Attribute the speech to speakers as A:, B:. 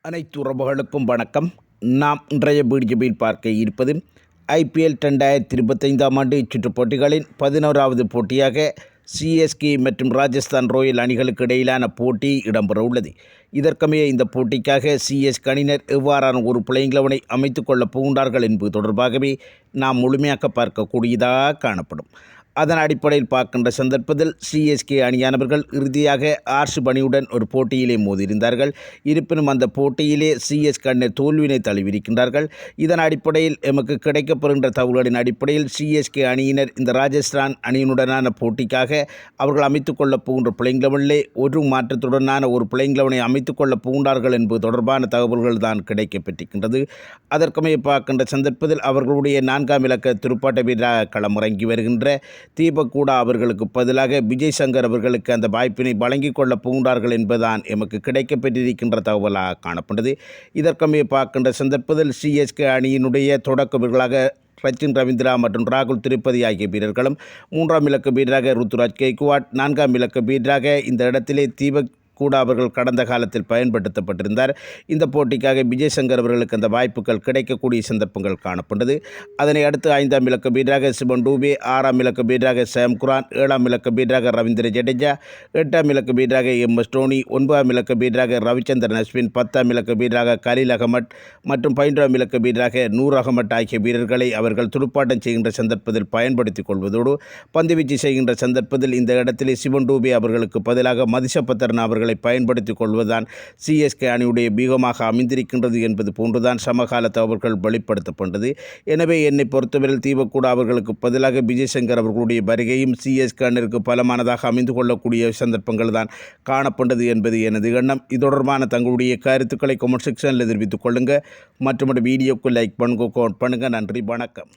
A: அனைத்து உறவுகளுக்கும் வணக்கம். நாம் இன்றைய பிடிஜபியில் பார்க்க இருப்பது ஐபிஎல் ரெண்டாயிரத்தி இருபத்தைந்தாம் ஆண்டு சுற்றுப் போட்டிகளின் பதினோராவது போட்டியாக சிஎஸ்கே மற்றும் ராஜஸ்தான் ராயல் அணிகளுக்கு இடையிலான போட்டி இடம்பெற உள்ளது. இதற்கமைய இந்த போட்டிக்காக சிஎஸ் கணினர் எவ்வாறான ஒரு பிளேயிங் அமைத்துக் கொள்ளப் போகின்றார்கள் என்பது தொடர்பாகவே நாம் முழுமையாக பார்க்கக்கூடியதாக காணப்படும். அதன் அடிப்படையில் பார்க்கின்ற சந்தர்ப்பத்தில் சிஎஸ்கே அணியானவர்கள் இறுதியாக ஆர்ஷ் பணியுடன் ஒரு போட்டியிலே மோதியிருந்தார்கள். இருப்பினும் அந்த போட்டியிலே சிஎஸ் அணியினர் தோல்வியினை தழுவியிருக்கின்றார்கள். இதன் அடிப்படையில் எமக்கு கிடைக்கப்பெறுகின்ற தகவல்களின் அடிப்படையில் சிஎஸ்கே அணியினர் இந்த ராஜஸ்தான் அணியினுடனான போட்டிக்காக அவர்கள் அமைத்துக் கொள்ளப் போகின்ற பிள்ளைங்களவனிலே ஒரு மாற்றத்துடனான ஒரு பிள்ளைங்களவனை அமைத்துக் கொள்ளப் போகின்றார்கள் என்பது தொடர்பான தகவல்கள் தான் கிடைக்கப்பெற்றிருக்கின்றது. அதற்குமே பார்க்கின்ற சந்தர்ப்பத்தில் அவர்களுடைய நான்காம் இலக்க துடுப்பாட்ட வீரராக களமிறங்கி வருகின்ற தீபக் கூட அவர்களுக்கு பதிலாக விஜய் சங்கர் அவர்களுக்கு அந்த வாய்ப்பினை வழங்கிக் கொள்ளப் புகுண்டார்கள் என்பதுதான் எமக்கு கிடைக்கப்பெற்றிருக்கின்ற தகவலாக காணப்பட்டது. இதற்கமே பார்க்கின்ற சந்தர்ப்பத்தில் சிஎஸ்கே அணியினுடைய தொடக்க வீரர்களாக சச்சின் ரவீந்திரா மற்றும் ராகுல் திருப்பதி ஆகிய வீரர்களும் மூன்றாம் இலக்க வீரராக ருத்துராஜ் கெய்குவாட் நான்காம் இலக்க வீரராக இந்த இடத்திலே தீபக் கூட அவர்கள் கடந்த காலத்தில் பயன்படுத்தப்பட்டிருந்தார். இந்த போட்டிக்காக விஜய் சங்கர் அவர்களுக்கு அந்த வாய்ப்புகள் கிடைக்கக்கூடிய சந்தர்ப்பங்கள் காணப்பட்டது. அதனை அடுத்து ஐந்தாம் இலக்க வீரராக சிவன் டூபே ஆறாம் இலக்க வீரராக சாம் குரான் ஏழாம் இலக்க வீரராக ரவீந்திர ஜடேஜா எட்டாம் இலக்க வீரராக எம். எஸ். டோனி ஒன்பதாம் இலக்க வீரராக ரவிச்சந்திரன் அஸ்வின் பத்தாம் இலக்க வீரராக கலீல் அகமட் மற்றும் பதினொன்றாம் இலக்க வீரராக நூர் அகமட் ஆகிய வீரர்களை அவர்கள் துடுப்பாட்டம் செய்கின்ற சந்தர்ப்பத்தில் பயன்படுத்திக் கொள்வதோடு பந்துவீச்சு செய்கின்ற சந்தர்ப்பத்தில் இந்த இடத்திலே சிவன் டூபே அவர்களுக்கு பதிலாக மதிஷபத்திரன் அவர்கள் அவர்களை பயன்படுத்திக் கொள்வதுதான் சிஎஸ்கே அணியுடைய பீகமாக அமைந்திருக்கின்றது என்பது போன்றுதான் சமகால தகவல்கள் வெளிப்படுத்தப்பட்டது. எனவே என்னை பொறுத்தவரையில் தீபக்கூட அவர்களுக்கு பதிலாக விஜய் சங்கர் அவர்களுடைய வருகையும் சிஎஸ்கே அணிற்கு பலமானதாக அமைந்து கொள்ளக்கூடிய சந்தர்ப்பங்கள் தான் காணப்பட்டது என்பது எனது எண்ணம். இது தொடர்பான தங்களுடைய கருத்துக்களை கமெண்ட் செக்ஷனில் தெரிவித்துக் கொள்ளுங்கள் மற்றும் வீடியோக்கு லைக் பண்ணுங்க கமெண்ட் பண்ணுங்கள் நன்றி வணக்கம்.